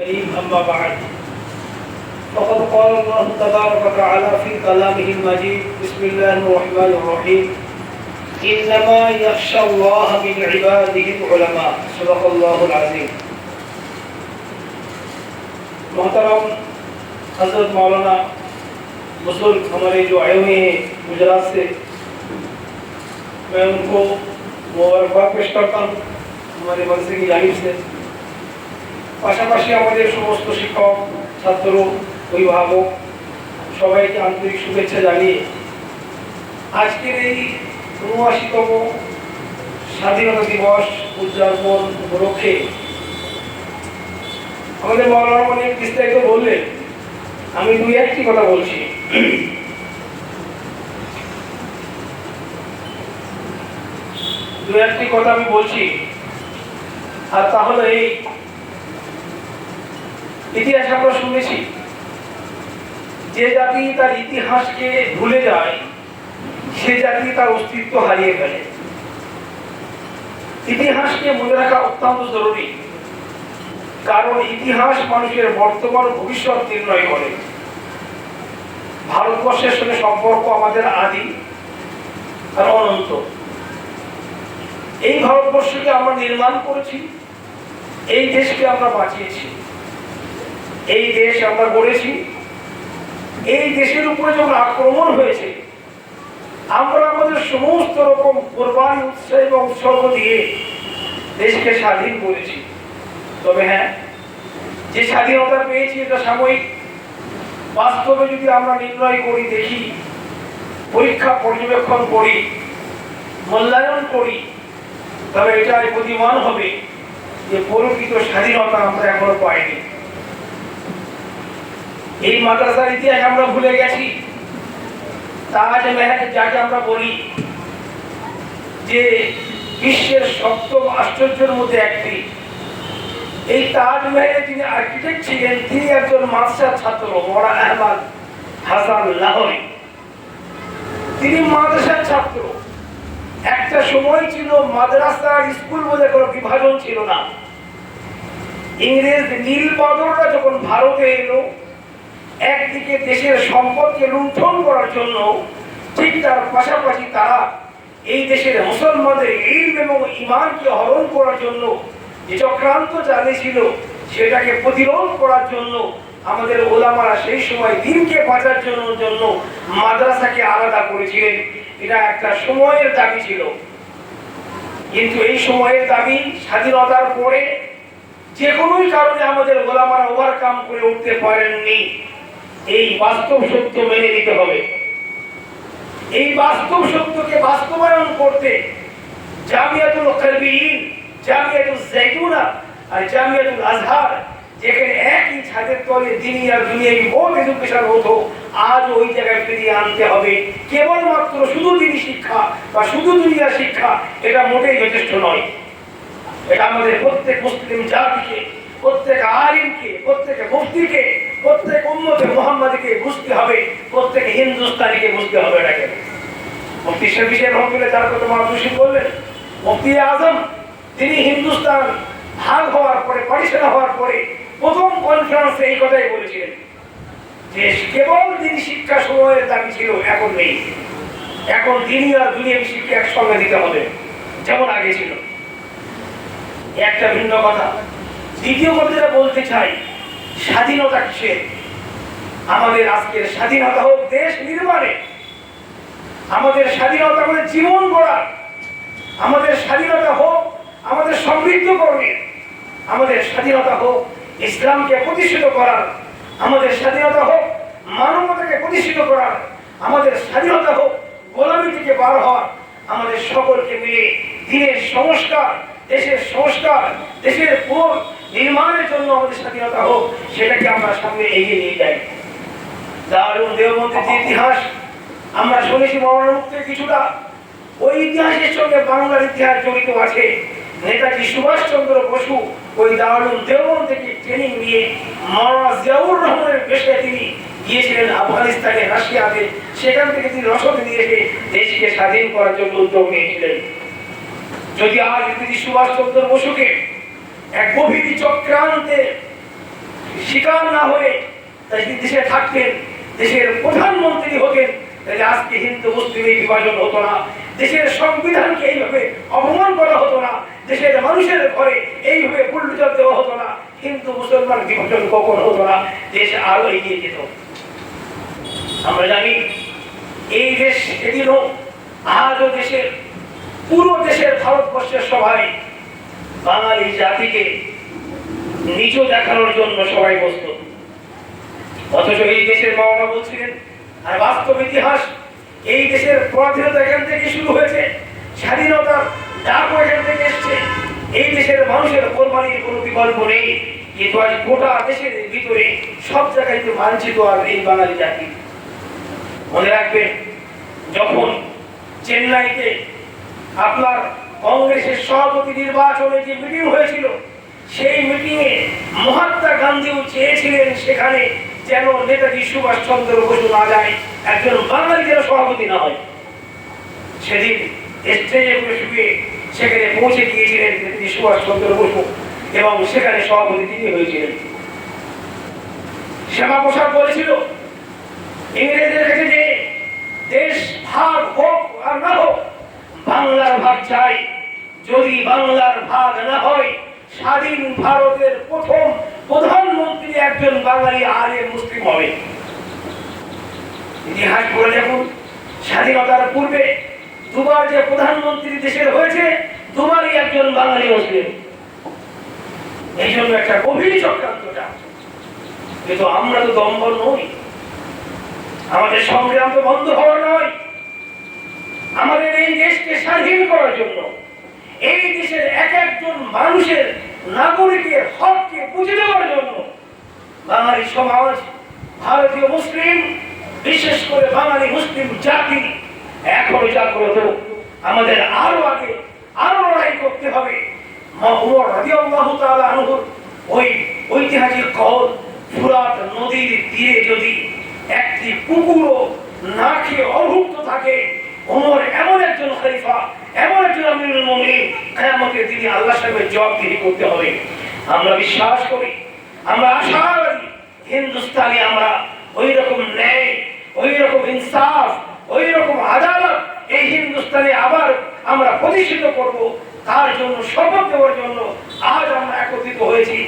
أما بعد. فقد قال الله تبارك وتعالى في كلامه المجيد، بسم الله الرحمن الرحيم. انما يخشى الله من عباده العلماء. صدق الله العظيم. محترم حضرت مولانا بزرگ ہمارے جو آئے ہوئے ہیں گجرات سے، میں ان کو مبارکباد پیش کرتا ہوں، ہمارے مرضی کی جانب سے۔ পাশাপাশি আমাদের সমস্ত শিক্ষক, ছাত্র, অভিভাবক, সবাইকে আন্তরিক শুভেচ্ছা জানিয়ে আজকের এই উনআশিতম স্বাধীনতা দিবস উদযাপন উপলক্ষে আমাদের মৌলানা অনেক বিস্তারিত বললেন। আমি দুই একটি কথা বলছি। দু একটি কথা আমি বলছি। আর তাহলে এই ইতিহাস আমরা শুনেছি। যে জাতি তার ইতিহাসকে ভুলে যায়, সে জাতি তার অস্তিত্ব হারিয়ে ফেলে। ইতিহাসকে মনে রাখা অত্যন্ত জরুরি। কারণ ইতিহাস মানুষের বর্তমান ভবিষ্যৎ নির্ণয় করে। ভারতবর্ষের সঙ্গে সম্পর্ক আমাদের আদি আর অনন্ত। এই ভারতবর্ষকে আমরা নির্মাণ করেছি, এই দেশকে আমরা বাঁচিয়েছি। এই দেশ আমরা গড়েছি, এই দেশের উপরে যখন আক্রমণ হয়েছে, আমরা আমাদের সমস্ত রকম কোরবানি উৎসাহ এবং উৎসর্গ দিয়ে দেশকে স্বাধীন করেছি। তবে হ্যাঁ যে স্বাধীনতা পেয়েছি এটা সাময়িক, বাস্তবে যদি আমরা নির্ণয় করি, দেখি, পরীক্ষা পর্যবেক্ষণ করি, মূল্যায়ন করি, তবে এটাই প্রতিমান হবে যে প্রকৃত স্বাধীনতা আমরা এখনও পাইনি। এই মাদ্রাসার ইতিহাস আমরা ভুলে গেছি। তাজমহল যাকে আমরা বলি, যে বিশ্বের সপ্তম আশ্চর্যের মধ্যে একটি। এই তাজমহলে যিনি আর্কিটেক্ট ছিলেন, তিনি একজন মাদ্রাসার ছাত্র, মরা আহমদ হাসান লাহরি। তিনি মাদ্রাসার ছাত্র। একটা সময় ছিল মাদ্রাসার স্কুল বলে কোনো বিভাজন ছিল না। ইংরেজ নীল যখন ভারতে এলো একদিকে দেশের সম্পদকে লুণ্ঠন করার জন্য ঠিক তার পাশাপাশি তারা এই দেশের মুসলমানদের ইলম এবং ইমানকে হরণ করার জন্য যে চক্রান্ত চালিয়েছিল সেটাকে প্রতিরোধ করার জন্য আমাদের ওলামারা সেই সময় দিনকে বাঁচার জন্য জন্য মাদ্রাসাকে আলাদা করেছিলেন। এটা একটা সময়ের দাবি ছিল। কিন্তু এই সময়ের দাবি স্বাধীনতার পরে যে কোনো কারণে আমাদের ওলামারা ওভারকাম করে উঠতে পারেননি। এই বাস্তব সত্য মেনে নিতে হবে। এই বাস্তব সত্যকে বাস্তবায়ন করতে জামিয়াতুল কলবিন জামিয়াতুল জাইতুনা আর জামিয়াতুল আজহার, যেখানে একই ছাদের তলে দিনী আর দুনিয়ায় বোর্ড এডুকেশন হতো আজ ওই জায়গায় ফিরিয়ে আনতে হবে। কেবলমাত্র শুধু দিনী শিক্ষা বা শুধু দুনিয়ার শিক্ষা, এটা মোটেই যথেষ্ট নয়। এটা আমাদের প্রত্যেক মুসলিম জাতিকে, প্রত্যেক আলিমকে, প্রত্যেক মুফতিকে প্রত্যেক উম্মতে মোহাম্মদকে বুঝতে হবে, প্রত্যেক হিন্দুস্তানিকে বুঝতে হবে এটাকে। মুফতি শফিসের রহমতুল্লাহ তার কথা মহাদুষী বললেন, মুফতি আজম, তিনি হিন্দুস্তান ভাগ হওয়ার পরে পারিশন হওয়ার পরে প্রথম কনফারেন্সে এই কথাই বলেছিলেন যে কেবল তিনি শিক্ষা সময়ের দাবি ছিল, এখন নেই। এখন দিনই আর দুনিয়াবী শিক্ষা একসঙ্গে দিতে হবে, যেমন আগে ছিল। একটা ভিন্ন কথা। দ্বিতীয় কথা যেটা বলতে চাই স্বাধীনতা কিসের আমাদের আজকের স্বাধীনতা হোক দেশ নির্মাণে। আমাদের স্বাধীনতা আমাদের জীবন গড়ার। আমাদের স্বাধীনতা হোক আমাদের সমৃদ্ধ করণের আমাদের স্বাধীনতা হোক ইসলামকে প্রতিষ্ঠিত করার। আমাদের স্বাধীনতা হোক মানবতাকে প্রতিষ্ঠিত করার। আমাদের স্বাধীনতা হোক গোলামি থেকে বার হওয়ার। আমাদের সকলকে মিলে দিনের সংস্কার, দেশের সংস্কার, দেশের পুর নির্মাণের জন্য আমাদের স্বাধীনতা হোক, সেটাকে আমরা সামনে এগিয়ে নিয়ে যাই। দারুণ দেওবন্দের যে ইতিহাস, আমরা শুনেছি মৌলানা মুক্তের কিছুটা। ওই ইতিহাসের সঙ্গে বাংলার ইতিহাস জড়িত আছে। নেতাজি সুভাষচন্দ্র বসু ওই দারুণ দেওবন থেকে ট্রেনিং নিয়ে মারা জিয়াউর রহমানের পেশায় তিনি গিয়েছিলেন আফগানিস্তানে, রাশিয়াতে। সেখান থেকে তিনি রসদ নিয়ে এসে দেশকে স্বাধীন করার জন্য উদ্যোগ নিয়েছিলেন। যদি আজ নেতাজি সুভাষচন্দ্র বসুকে এক গভীর চক্রান্তে শিকার না হয়ে তাই দেশে থাকতেন, দেশের প্রধানমন্ত্রী হতেন। তাহলে আজকে হিন্দু, মুসলিম এই বিভাজন হতো না। দেশের সংবিধানকে এইভাবে অপমান করা হতো না। দেশের মানুষের ঘরে এইভাবে বুল্ডোজার দেওয়া হতো না। হিন্দু, মুসলমান বিভাজন কখন হতো না? দেশ আরও এগিয়ে যেত। আমরা জানি, এই দেশ সেদিনও আজও দেশের, পুরো দেশের ভারতবর্ষের সবাই বাঙালি জাতিকে নিচু দেখানোর জন্য সবাই প্রস্তুত। অথচ এই দেশের বাবা বলছিলেন, আর বাস্তব ইতিহাস, এই দেশের পরাধীনতা এখান থেকে শুরু হয়েছে, স্বাধীনতার ডাকও এখান থেকে এসছে। এই দেশের মানুষের কোরবানির কোনো বিকল্প নেই। কিন্তু আজ গোটা দেশের ভিতরে সব জায়গায় তো মানচিত আর এই বাঙালি জাতি। মনে রাখবেন, যখন চেন্নাইতে আপনার কংগ্রেসের সভাপতি নির্বাচনে যে মিটিং হয়েছিল, সেই মিটিংয়ে মহাত্মা গান্ধীও চেয়েছিলেন সেখানে যেন নেতাজি সুভাষ চন্দ্র বসু না যায়, একজন বাঙালি যেন সভাপতি না হয়। সেদিন স্টেজে শুয়ে সেখানে পৌঁছে গিয়েছিলেন নেতাজি সুভাষ চন্দ্র বসু এবং সেখানে সভাপতি তিনি হয়েছিলেন। শ্যামা প্রসাদ বলেছিল, ইংরেজদের কাছে যে দেশ ভাগ হোক আর না হোক, বাংলার ভাগ চাই। যদি বাংলার ভাগ না হয়, স্বাধীন ভারতের প্রথম প্রধানমন্ত্রী একজন বাঙালি আলে মুসলিম হবে। ইতিহাস পড়ে দেখুন, স্বাধীনতার পূর্বে দুবার যে প্রধানমন্ত্রী দেশের হয়েছে, দুবারই একজন বাঙালি মুসলিম। এই জন্য একটা গভীর চক্রান্তটা কিন্তু আমরা তো দম্বর নই। আমাদের সংগ্রাম তো বন্ধ হওয়া নয়। আমাদের এই দেশকে স্বাধীন করার জন্য এই দেশের এক একজন মানুষের নাগরিকের হককে বুঝে দেওয়ার জন্য বাঙালি সমাজ, ভারতীয় মুসলিম, বিশেষ করে বাঙালি মুসলিম জাতি এখনও জাগ্রত। আমাদের আরও আগে আরও লড়াই করতে হবে। ওই ঐতিহাসিক কল ফুরাত নদীর তীরে যদি একটি পুকুরও না খেয়ে অভুক্ত থাকে, ওমর এমন একজন খলিফা এমন একজন আমিরুল মুমিনিন, কিয়ামতের দিনে আল্লাহর সামনে জবাবদিহি করতে হবে। আমরা বিশ্বাস করি, আমরা আশাবাদী হিন্দুস্তানি আমরা ওই রকম ন্যায় ওই রকম ইনসাফ ওই রকম আদালত এই হিন্দুস্তানে আবার আমরা প্রতিষ্ঠিত করব। তার জন্য, শপথ দেওয়ার জন্য আজ আমরা একত্রিত হয়েছি।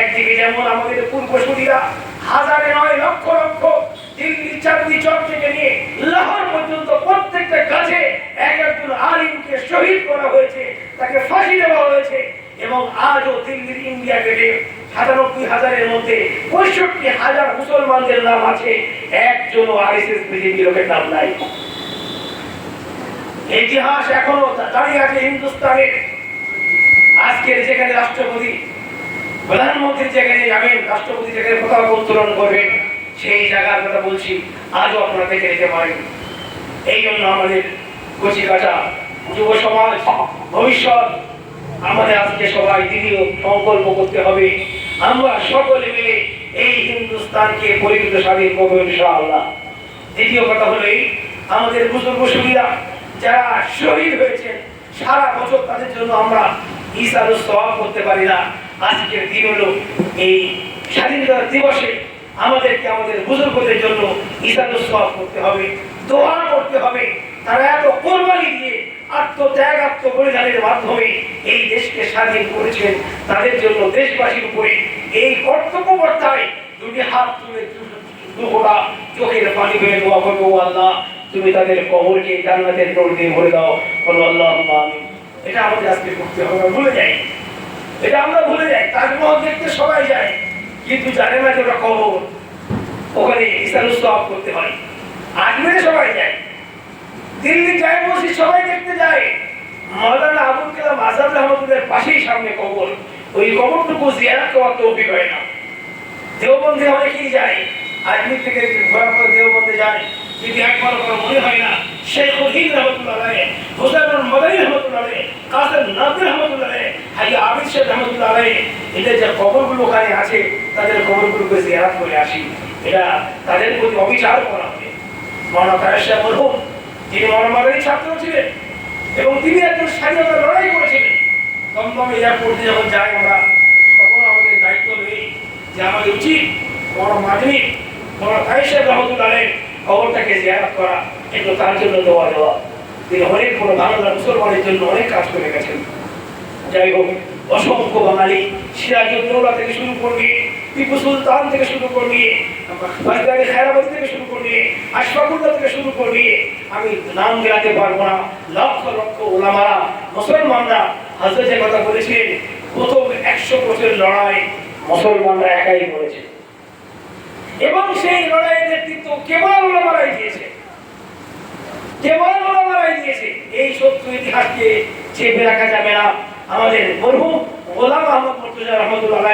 একদিকে যেমন আমাদের পূর্বসূরীরা হাজারে নয় লক্ষ লক্ষ একজন মুসলমানদের নাম আছে, একজনও আর এস এস বিজেপি নাম নাই। ইতিহাস এখনও দাঁড়িয়ে আছে হিন্দুস্তানের। আজকের যেখানে রাষ্ট্রপতি, প্রধানমন্ত্রী যেখানে যাবেন, রাষ্ট্রপতি যেখানে পতাকা উত্তোলন করবেন সেই জায়গার কথা বলছি, আজও আপনারা দেখে নিতে পারেন। এই জন্য আমাদের কচি কাটা যুব সমাজ, ভবিষ্যৎ, আমাদের আজকে সবাই দৃঢ় সংকল্প করতে হবে। আমরা সকলে মিলে এই হিন্দুস্তানকে পরিচিত স্বাধীন করব ইনশাআল্লাহ। দ্বিতীয় কথা হলো এই, আমাদের বুজুর্গ সুবিধা যারা শহীদ হয়েছেন, সারা বছর তাদের জন্য আমরা ইসার সওয়াব করতে পারি না। আজকের দিন হলো এই স্বাধীনতা দিবসে আমাদেরকে আমাদের বুজুর্গদের জন্য ইসার করতে হবে, দোয়া করতে হবে। তারা এত কোরবানি দিয়ে আত্মত্যাগ, আত্মবলিদানের মাধ্যমে এই দেশকে স্বাধীন করেছেন, তাদের জন্য দেশবাসীর উপরে এই কর্তব্যবর্তায় দুটি হাত তুলে দুহরা চোখের পানি ফেলে দোয়া করব আল্লাহ, তুমি তাদের কবরকে জান্নাতের দৌড় দিয়ে ভরে দাও। বলো আল্লাহ এটা আমাদের আজকে করতে হবে ভুলে যাই। এটা আমরা ভুলে যাই, তাজমহল দেখতে সবাই যায়। কিন্তু জানে না যে ওটা কবর ওখানে ইসলাম সব করতে হয়। আজমেরে সবাই যায়। দিল্লি যায়, মসজিদ সবাই দেখতে যায়। মাওলানা আবুল কালাম আজাদ রহমতুল্লাহ পাশেই সামনে কবর। ওই কবরটুকু জিয়ারত করার তৌফিক হয় না। দেওবন্দে অনেকেই যায়। আজমির থেকে ঘোরাফোরা দেওবন্দে যায়। কিন্তু একবার করে মনে হয় না, শেখ হিন্দ রহমতুল্লাহ হোসেন মদানী রহমতুল্লাহ আলাই কাসেম নাদির রহমতুল্লাহ হাজি আবিদ শেখ রহমতুল্লাহ এদের যে কবরগুলো ওখানে আছে তাদের কবরগুলোকে জিয়ারাত করে আসি। এটা তাদের প্রতি অবিচার করা হবে। তাহের সাহেব মরহুম তিনি মরমারের ছাত্র ছিলেন এবং তিনি একজন স্বাধীনতা লড়াই করেছিলেন। দমদম এয়ারপোর্টে যখন যাই আমরা, তখন আমাদের দায়িত্ব নেই যে আমাদের উচিত বড় মাধবী বড় আয়েশা রহমতুল্লাহের খবরটাকে জিয়ারত করা। কিন্তু তার জন্য দেওয়া দেওয়া। তিনি অনেক বড় বাংলা মুসলমানের জন্য অনেক কাজ করে গেছেন। যাই হোক অসংখ্য বাঙালি সিরাজউদ্দৌলা থেকে শুরু করে টিপু সুলতান থেকে শুরু করে বাজদারি খায়রাবাদ থেকে শুরু করে আশফাকুল্লাহ থেকে শুরু করে আমি নাম দেওয়াতে পারব না, লক্ষ লক্ষ ওলামারা, মুসলমানরা কথা বলেছেন, প্রথম একশো বছর লড়াই মুসলমানরা একাই করেছে এবং সেই লড়াইয়ের নেতৃত্ব কেবল ওলামারাই দিয়েছে। কেবল ওলামারাই দিয়েছে। এই সত্য ইতিহাসকে চেপে রাখা যাবে না। আমাদের মরহুম গোলাম আহমদ মুর্তজা রহমতুল্লাহ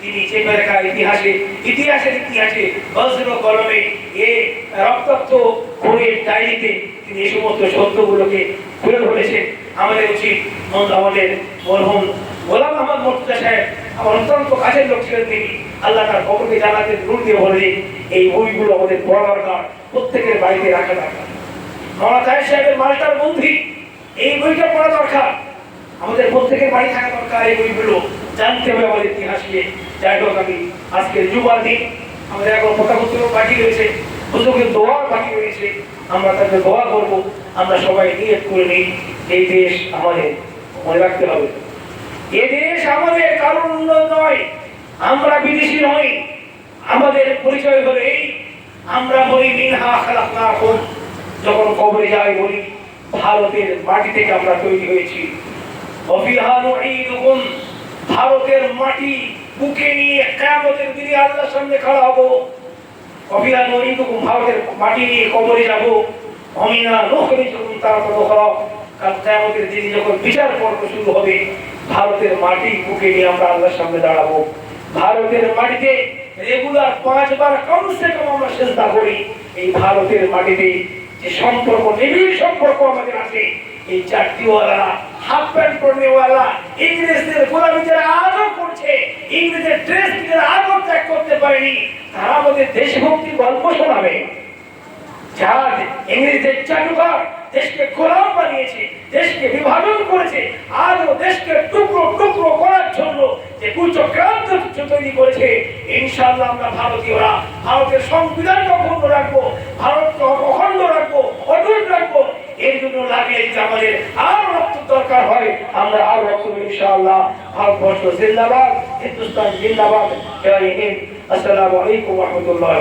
তিনি চেপে ইতিহাসে, ইতিহাসের ইতিহাসে বজ্র কলমে এ রক্তাক্ত খুনের ডায়েরিতে তিনি এই সমস্ত সত্যগুলোকে তুলে ধরেছেন। আমাদের উচিত আমাদের মরহুম গোলাম আহমদ মুর্তজা সাহেব আমার অত্যন্ত কাছের লোক ছিলেন তিনি। আল্লাহ তার খবরকে জানাতে নূর দিয়ে বলে এই বইগুলো আমাদের পড়া দরকার, প্রত্যেকের বাড়িতে রাখা দরকার। তাহের সাহেবের মালটার বন্ধি, এই বইটা পড়া দরকার। আমাদের প্রত্যেকের বাড়ি থাকা দরকার এই বইগুলো। জানতে হবে আমাদের ইতিহাসকে। যাই হোক, আমি আজকের যুবার দিন আমাদের এখন প্রতাপত্র বাকি রয়েছে হুজুরের দোয়া বাকি রয়েছে। আমরা তাকে দোয়া করব। আমরা সবাই নিয়ত করে নিই, এই দেশ আমাদের, মনে রাখতে হবে। এ দেশ আমাদের কারণ নয়, আমরা বিদেশি নই। আমাদের পরিচয় হলো এই, আমরা বলি, মিনহা খালাকনাকুম। যখন কবরে যাই বলি, ভারতের মাটি থেকে আমরা তৈরি হয়েছি। ভারতের মাটি বুকে নিয়ে কিয়ামতের দিনে আল্লাহর সামনে খাড়া হব। অফিহা নুঈদুকুম, ভারতের মাটি নিয়ে কবরে যাব। অমিনা নুখরিজুকুম তারাতান উখরা কাল কিয়ামতের দিনে যখন বিচার শুরু হবে, ভারতের মাটি বুকে নিয়ে আমরা আল্লাহর সামনে দাঁড়াবো। ভারতের মাটিতে রেগুলার পাঁচবার কমসে কম আমরা চেষ্টা করি। এই ভারতের মাটিতে যে সম্পর্ক, নিবিড় সম্পর্ক আমাদের আছে, এই চাকরিওয়ালা হাফ প্যান্ট পরনেওয়ালা ইংরেজদের গোলামি যারা আজও করছে। ইংরেজের ড্রেস যারা আজও ত্যাগ করতে পারেনি। তারা আমাদের দেশভক্তির গল্প শোনাবে। যারা ইংরেজদের চাটুকার দেশকে গোলাম বানিয়েছে, দেশকে বিভাজন করেছে আজও দেশকে টুকরো টুকরো করার জন্য যে কুচক্রান্ত তৈরি করেছে, ইনশাআল্লাহ আমরা ভারতীয়রা ভারতের সংবিধানকে অখণ্ড রাখব, ভারতকে অখণ্ড রাখব, অটুট রাখব। এর জন্য লাগে আমাদের আরও দরকার হয় আমরা আরও দেব ইনশাআল্লাহ ভারতবর্ষ জিন্দাবাদ হিন্দুস্তান জিন্দাবাদ। আসসালামু আলাইকুম রহমতুল্লাহ